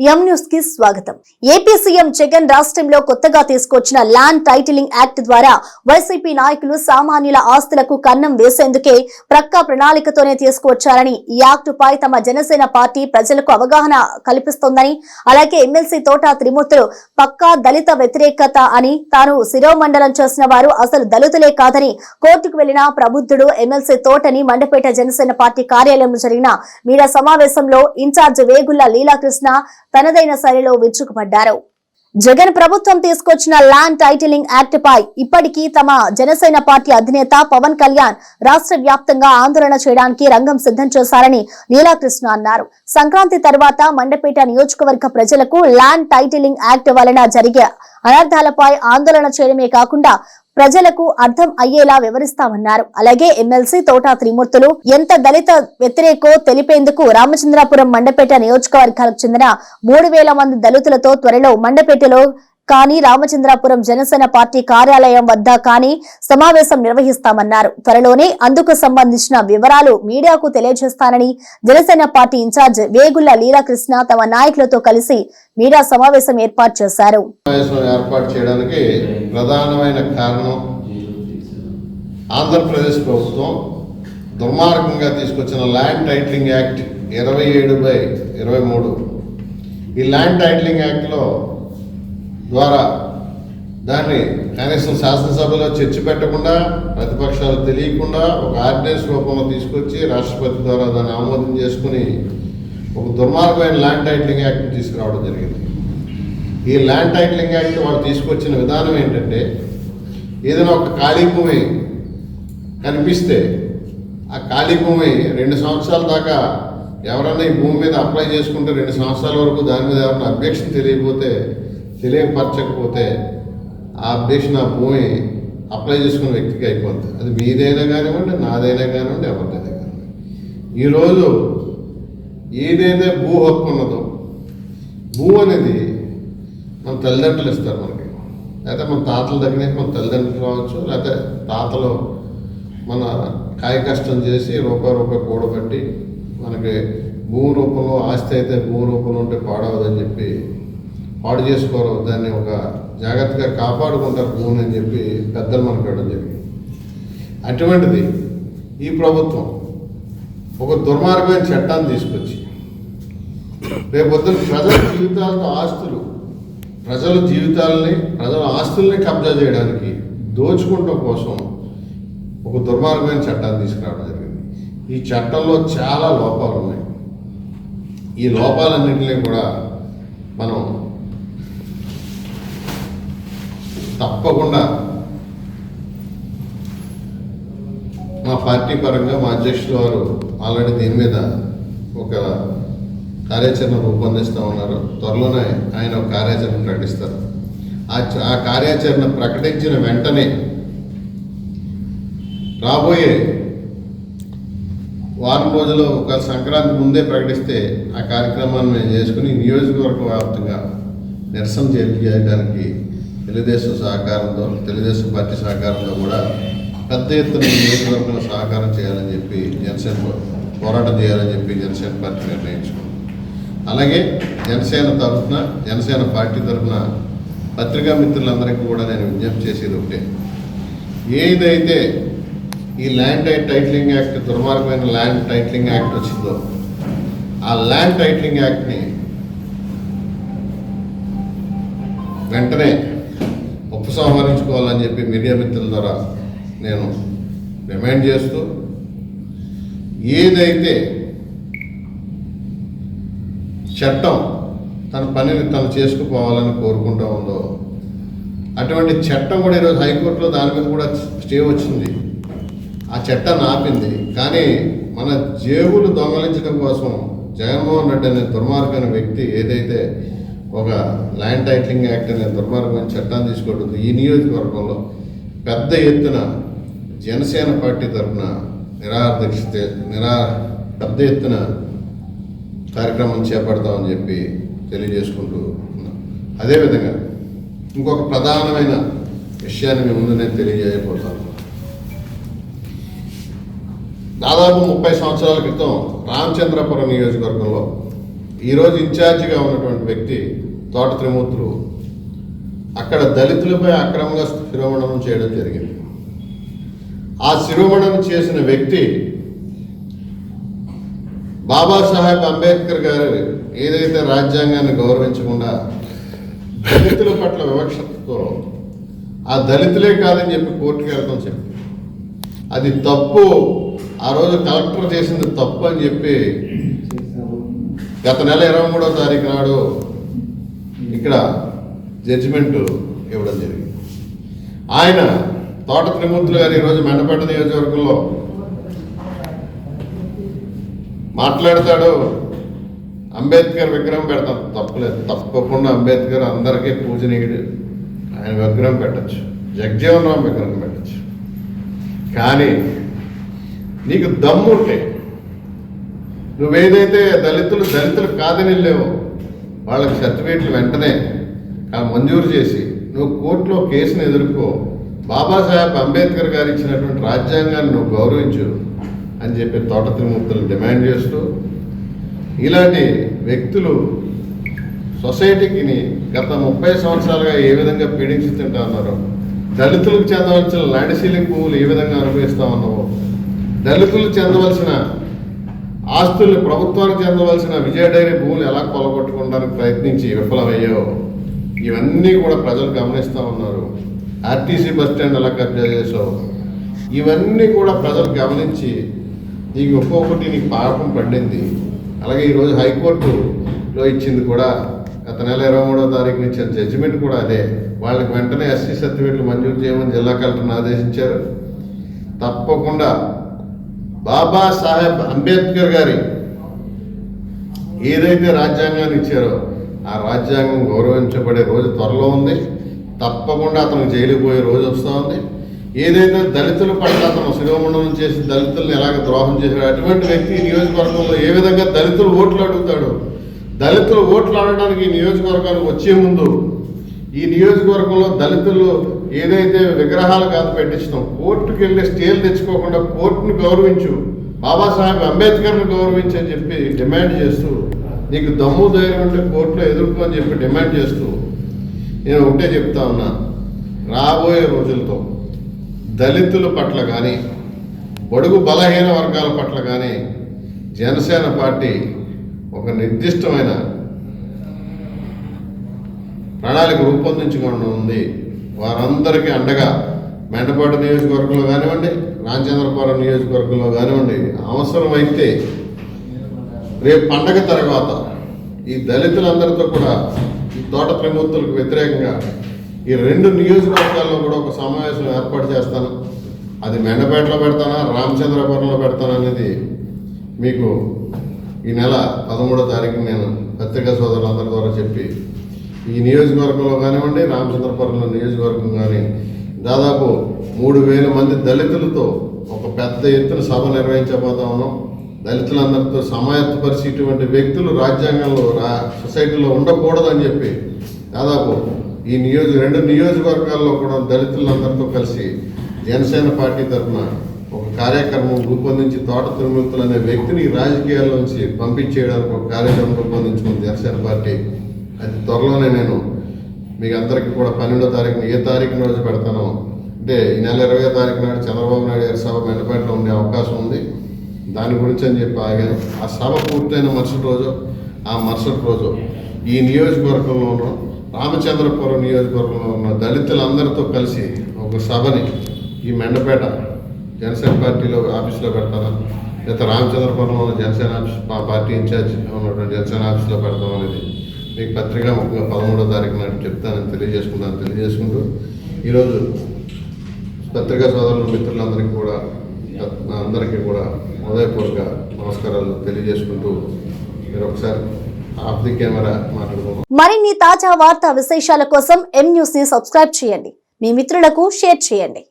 ఎం న్యూస్కి స్వాగతం. AP CM Jagan రాష్ట్రంలో కొత్తగా తీసుకొచ్చిన ల్యాండ్ టైటిలింగ్ యాక్ట్ ద్వారా వైసీపీ నాయకులు సామాన్యుల ఆస్తులకు కన్నం వేసేందుకే ప్రక్క ప్రణాళికతోనే తీసుకువచ్చారని ఈ యాక్టుపై తమ జనసేన పార్టీ ప్రజలకు అవగాహన కల్పిస్తోందని అలాగే ఎమ్మెల్సీ తోట త్రిమూర్తులు పక్కా దళిత వ్యతిరేకత అని తాను శిరోమండలం చేసిన వారు అసలు దళితులే కాదని కోర్టుకు వెళ్ళిన ప్రబుద్ధుడు ఎమ్మెల్సీ తోటని మండపేట జనసేన పార్టీ కార్యాలయంలో జరిగిన మీడియా సమావేశంలో ఇన్ఛార్జ్ వేగుల్ల లీలాకృష్ణ తనదైన శైలిలో విరుచుకుపడ్డారు. జగన్ ప్రభుత్వం తీసుకొచ్చిన ల్యాండ్ టైటిలింగ్ యాక్ట్ పై ఇప్పటికీ తమ జనసేన పార్టీ అధినేత పవన్ కళ్యాణ్ రాష్ట్ర వ్యాప్తంగా ఆందోళన చేయడానికి రంగం సిద్ధం చేశారని నీలాకృష్ణ అన్నారు. సంక్రాంతి తర్వాత మండపేట నియోజకవర్గ ప్రజలకు ల్యాండ్ టైటిలింగ్ యాక్ట్ వలన జరిగే అనర్థాలపై ఆందోళన చేయడమే కాకుండా ప్రజలకు అర్థం అయ్యేలా వివరిస్తామన్నారు. అలాగే ఎమ్మెల్సీ తోటా త్రిమూర్తులు ఎంత దళిత వ్యతిరేకో తెలిపేందుకు రామచంద్రాపురం మండపేట నియోజకవర్గాలకు చెందిన మూడు వేల మంది దళితులతో త్వరలో మండపేటలో కానీ రామచంద్రాపురం జనసేన పార్టీ కార్యాలయం వద్ద కానీ సమావేశం నిర్వహిస్తామన్నారు. త్వరలోనే అందుకు సంబంధించిన వివరాలు మీడియాకు తెలియజేస్తానని జనసేన పార్టీ ఇన్ఛార్జ్ వేగుళ్ళ లీలాకృష్ణ తమ నాయకులతో కలిసి మీడియా సమావేశం ఏర్పాటు చేశారు. ఏర్పాటు చేయడానికి ప్రధానమైన కారణం ఆంధ్రప్రదేశ్ ప్రభుత్వం దుర్మార్గంగా తీసుకొచ్చిన ల్యాండ్ టైటిలింగ్ యాక్ట్ ఇరవై ఏడు బై ఇరవై మూడు. ఈ ల్యాండ్ టైటిలింగ్ యాక్ట్లో ద్వారా దాన్ని కనీసం శాసనసభలో చర్చ పెట్టకుండా ప్రతిపక్షాలు తెలియకుండా ఒక ఆర్డినెన్స్ రూపంలో తీసుకొచ్చి రాష్ట్రపతి ద్వారా దాన్ని ఆమోదం చేసుకుని ఒక దుర్మార్గమైన ల్యాండ్ టైటిలింగ్ యాక్ట్ తీసుకురావడం జరిగింది. ఈ ల్యాండ్ టైటిలింగ్ యాక్ట్ వాళ్ళు తీసుకొచ్చిన విధానం ఏంటంటే ఏదైనా ఒక ఖాళీ భూమి కనిపిస్తే ఆ ఖాళీ భూమి రెండు సంవత్సరాల దాకా ఎవరన్నా ఈ భూమి మీద అప్లై చేసుకుంటే రెండు సంవత్సరాల వరకు దాని మీద ఎవరైనా అబ్జెక్షన్ తెలియకపోతే తెలియపరచకపోతే ఆ అప్డేషన్ ఆ భూమి అప్లై చేసుకున్న వ్యక్తికి అయిపోతుంది అది మీదైనా కానివ్వండి నాదైనా కానివ్వండి ఎవరిదైనా కానివ్వండి. ఈరోజు ఏదైతే భూ హక్కు ఉన్నదో భూ అనేది మన తల్లిదండ్రులు ఇస్తారు మనకి. లేకపోతే మన తాతల దగ్గర నుంచి మన తల్లిదండ్రులు కావచ్చు లేకపోతే తాతలు మన కాయ కష్టం చేసి రూపాయి రూపాయి కూడబట్టి మనకి భూమి రూపంలో ఆస్తి అయితే భూమి రూపంలో ఉంటే పాడవదని చెప్పి పాడు చేసుకోరు దాన్ని ఒక జాగ్రత్తగా కాపాడుకుంటారు భూమిని అని చెప్పి పెద్దలు మనకు జరిగింది. అటువంటిది ఈ ప్రభుత్వం ఒక దుర్మార్గమైన చట్టాన్ని తీసుకొచ్చి రేపొద్దున ప్రజల జీవితాలతో ఆస్తులు ప్రజల జీవితాలని ప్రజల ఆస్తుల్ని కబ్జా చేయడానికి దోచుకోవడం కోసం ఒక దుర్మార్గమైన చట్టాన్ని తీసుకురావడం జరిగింది. ఈ చట్టంలో చాలా లోపాలు ఉన్నాయి. ఈ లోపాలన్నింటినీ కూడా మనం తప్పకుండా. మా పార్టీ పరంగా మా అధ్యక్షుల వారు ఆల్రెడీ దీని మీద ఒక కార్యాచరణ రూపొందిస్తూ ఉన్నారు. త్వరలోనే ఆయన ఒక కార్యాచరణ ప్రకటిస్తారు. ఆ ఆ కార్యాచరణ ప్రకటించిన వెంటనే రాబోయే వారం రోజులు ఒక సంక్రాంతి ముందే ప్రకటిస్తే ఆ కార్యక్రమాన్ని మేము చేసుకుని నియోజకవర్గ వ్యాప్తంగా నిరసన చేయడానికి తెలుగుదేశం సహకారంతో తెలుగుదేశం పార్టీ సహకారంతో కూడా పెద్ద ఎత్తున నియోజకవర్గంలో సహకారం చేయాలని చెప్పి జనసేన పోరాటం చేయాలని చెప్పి జనసేన పార్టీ నిర్ణయించుకుంది. అలాగే జనసేన తరఫున జనసేన పార్టీ తరఫున పత్రికా మిత్రులందరికీ కూడా నేను విజ్ఞప్తి చేసేది ఒకటే. ఏదైతే ఈ ల్యాండ్ టై- టైటిలింగ్ యాక్ట్ దుర్మార్గమైన ల్యాండ్ టైటిలింగ్ యాక్ట్ వచ్చిందో ఆ ల్యాండ్ టైటిలింగ్ యాక్ట్ని వెంటనే ఉపసంహరించుకోవాలని చెప్పి మీడియా మిత్రుల ద్వారా నేను డిమాండ్ చేస్తూ ఏదైతే చట్టం తన పనిని తను చేసుకుపోవాలని కోరుకుంటా ఉందో అటువంటి చట్టం కూడా ఈరోజు హైకోర్టులో దాని మీద కూడా స్టే వచ్చింది. ఆ చట్టాన్ని ఆపింది. కానీ మన జేబులు దొంగలించడం కోసం జగన్మోహన్ రెడ్డి అనే దుర్మార్గమైన వ్యక్తి ఏదైతే ఒక ల్యాండ్ టైటిలింగ్ యాక్ట్ అనే దుర్మార్గమైన చట్టాన్ని తీసుకోవడం ఈ నియోజకవర్గంలో పెద్ద ఎత్తున జనసేన పార్టీ తరఫున నిరాదీక్ష నిరా పెద్ద ఎత్తున కార్యక్రమం చేపడతామని చెప్పి తెలియజేసుకుంటూ ఉన్నాం. అదేవిధంగా ఇంకొక ప్రధానమైన విషయాన్ని మీ ముందు నేను తెలియజేయబోతాను దాదాపు ముప్పై సంవత్సరాల క్రితం రామచంద్రపురం నియోజకవర్గంలో ఈరోజు ఇన్ఛార్జిగా ఉన్నటువంటి వ్యక్తి తోట త్రిమూర్తులు అక్కడ దళితులపై అక్రమంగా శిరోమణనం చేయడం జరిగింది. ఆ శిరోమణనం చేసిన వ్యక్తి బాబాసాహెబ్ అంబేద్కర్ గారు ఏదైతే రాజ్యాంగాన్ని గౌరవించకుండా దళితుల పట్ల వివక్షతో ఆ దళితులే కాదని చెప్పి కోర్టుకి వెళ్తాం చెప్పి అది తప్పు. ఆ రోజు కలెక్టర్ చేసింది తప్పు అని చెప్పి గత నెల ఇరవై మూడో తారీఖు నాడు ఇక్కడ జడ్జిమెంట్ ఇవ్వడం జరిగింది. ఆయన తోట త్రిమూర్తులు గారు ఈరోజు మెండపేట నియోజకవర్గంలో మాట్లాడతాడు. అంబేద్కర్ విగ్రహం పెడతాం. తప్పలేదు. తప్పకుండా అంబేద్కర్ అందరికీ పూజనీయుడు. ఆయన విగ్రహం పెట్టచ్చు. జగజీవన్ రామ్ విగ్రహం పెట్టచ్చు. కానీ నీకు దమ్ముంటే నువ్వేదైతే దళితులు దళితులు కాదని లేవో వాళ్ళకి సర్టిఫికేట్లు వెంటనే మంజూరు చేసి నువ్వు కోర్టులో కేసును ఎదుర్కో బాబాసాహెబ్ అంబేద్కర్ గారు ఇచ్చినటువంటి రాజ్యాంగాన్ని నువ్వు గౌరవించు అని చెప్పి తోట తిరుమూర్తులు డిమాండ్ చేస్తూ ఇలాంటి వ్యక్తులు సొసైటీకి గత ముప్పై సంవత్సరాలుగా ఏ విధంగా పీడించుతుంటా ఉన్నారో దళితులకు చెందవలసిన ల్యాండ్ సీలింగ్ భూములు ఏ విధంగా అనుభవిస్తా ఉన్నావో దళితులు చెందవలసిన ఆస్తుల్ని ప్రభుత్వానికి చెందవలసిన విజయ డైరీ భూములు ఎలా కొలగొట్టుకోవడానికి ప్రయత్నించి విఫలమయ్యో ఇవన్నీ కూడా ప్రజలు గమనిస్తూ ఉన్నారు. ఆర్టీసీ బస్ స్టాండ్ ఎలా కబ్జా చేసావు ఇవన్నీ కూడా ప్రజలు గమనించి నీకు ఒక్కొక్కటి నీకు పాపం పడింది. అలాగే ఈరోజు హైకోర్టులో ఇచ్చింది కూడా గత నెల ఇరవై మూడో తారీఖున ఇచ్చిన జడ్జిమెంట్ కూడా అదే. వాళ్ళకి వెంటనే ఎస్సీ సర్టిఫికేట్లు మంజూరు చేయమని జిల్లా కలెక్టర్ని ఆదేశించారు. తప్పకుండా బాబా సాహెబ్ అంబేద్కర్ గారి ఏదైతే రాజ్యాంగాన్ని ఇచ్చారో ఆ రాజ్యాంగం గౌరవించబడే రోజు త్వరలో ఉంది. తప్పకుండా అతను జైలుపోయే రోజు వస్తూ ఉంది. ఏదైతే దళితుల పట్ల అతను శిరోమండలం చేసి దళితులను ఎలాగ ద్రోహం చేశాడు అటువంటి వ్యక్తి ఈ నియోజకవర్గంలో ఏ విధంగా దళితులు ఓట్లు అడుగుతాడు దళితులు ఓట్లు ఆడడానికి ఈ నియోజకవర్గానికి వచ్చే ముందు ఈ నియోజకవర్గంలో దళితులు ఏదైతే విగ్రహాలు కాదు పెట్టించడం కోర్టుకు వెళ్ళి స్టేలు తెచ్చుకోకుండా కోర్టును గౌరవించు బాబాసాహెబ్ అంబేద్కర్ని గౌరవించు అని చెప్పి డిమాండ్ చేస్తూ నీకు దమ్ము ధైర్యం ఉంటే కోర్టులో ఎదుర్కో అని చెప్పి డిమాండ్ చేస్తూ నేను ఒకటే చెప్తా ఉన్నా. రాబోయే రోజులతో దళితుల పట్ల కానీ బడుగు బలహీన వర్గాల పట్ల కానీ జనసేన పార్టీ ఒక నిర్దిష్టమైన ప్రణాళిక రూపొందించుకోవడం ఉంది వారందరికీ అండగా మెండపాడు నియోజకవర్గంలో కానివ్వండి రామచంద్రపురం నియోజకవర్గంలో కానివ్వండి అవసరమైతే రేపు పండగ తర్వాత ఈ దళితులందరితో కూడా ఈ తోట త్రిమూర్తులకు వ్యతిరేకంగా ఈ రెండు నియోజకవర్గాల్లో కూడా ఒక సమావేశం ఏర్పాటు చేస్తాను. అది మెండపేటలో పెడతానా రామచంద్రపురంలో పెడతానా అనేది మీకు ఈ నెల పదమూడో తారీఖు నేను పత్రికా సోదరులందరి ద్వారా చెప్పి ఈ నియోజకవర్గంలో కానివ్వండి రామచంద్రపురంలో నియోజకవర్గం కానీ దాదాపు మూడు వేల మంది దళితులతో ఒక పెద్ద ఎత్తున సభ నిర్వహించబోతా ఉన్నాం దళితులందరితో సమాయత్తపరిచి ఇటువంటి వ్యక్తులు రాజ్యాంగంలో రా సొసైటీలో ఉండకూడదని చెప్పి దాదాపు ఈ నియోజక రెండు నియోజకవర్గాల్లో కూడా దళితులందరితో కలిసి జనసేన పార్టీ తరఫున ఒక కార్యక్రమం రూపొందించి తోట తిరుమూర్తులు అనే వ్యక్తిని రాజకీయాల్లోంచి పంపించేయడానికి ఒక కార్యక్రమం రూపొందించుకుంది జనసేన పార్టీ. అది త్వరలోనే నేను మీకు అందరికీ కూడా పన్నెండో తారీఖున ఏ తారీఖున రోజు పెడతానో అంటే ఈ నెల ఇరవై తారీఖు నాడు చంద్రబాబు నాయుడు గారి సభ మెండపేటలో ఉండే అవకాశం ఉంది. దాని గురించి అని చెప్పి ఆగాను. ఆ సభ పూర్తయిన మరుసటి రోజు ఆ మరుసటి రోజు ఈ నియోజకవర్గంలోనూ రామచంద్రపురం నియోజకవర్గంలో ఉన్న దళితులందరితో కలిసి ఒక సభని ఈ మెండపేట జనసేన పార్టీలో ఆఫీస్లో పెడతాను. లేదా రామచంద్రపురంలో ఉన్న జనసేన ఆఫీస్ మా పార్టీ ఇన్ఛార్జ్ ఉన్నటువంటి జనసేన ఆఫీస్లో పెడతాం అనేది మీకు పత్రికా ముఖ్యంగా పదమూడో తారీఖు నాడు చెప్తానని తెలియజేసుకుంటాను తెలియజేసుకుంటూ ఈరోజు పత్రికా సోదరులు మిత్రులందరికీ కూడా అందరికీ కూడా హృదయపూర్వక నమస్కారాలు తెలియజేసుకుంటూ మీరు ఒకసారి ఆఫ్ ది కెమెరా మాట్లాడుకుందాం. మరిన్ని తాజా వార్తా విశేషాల కోసం ఎం న్యూస్ని సబ్స్క్రైబ్ చేయండి. మీ మిత్రులకు షేర్ చేయండి.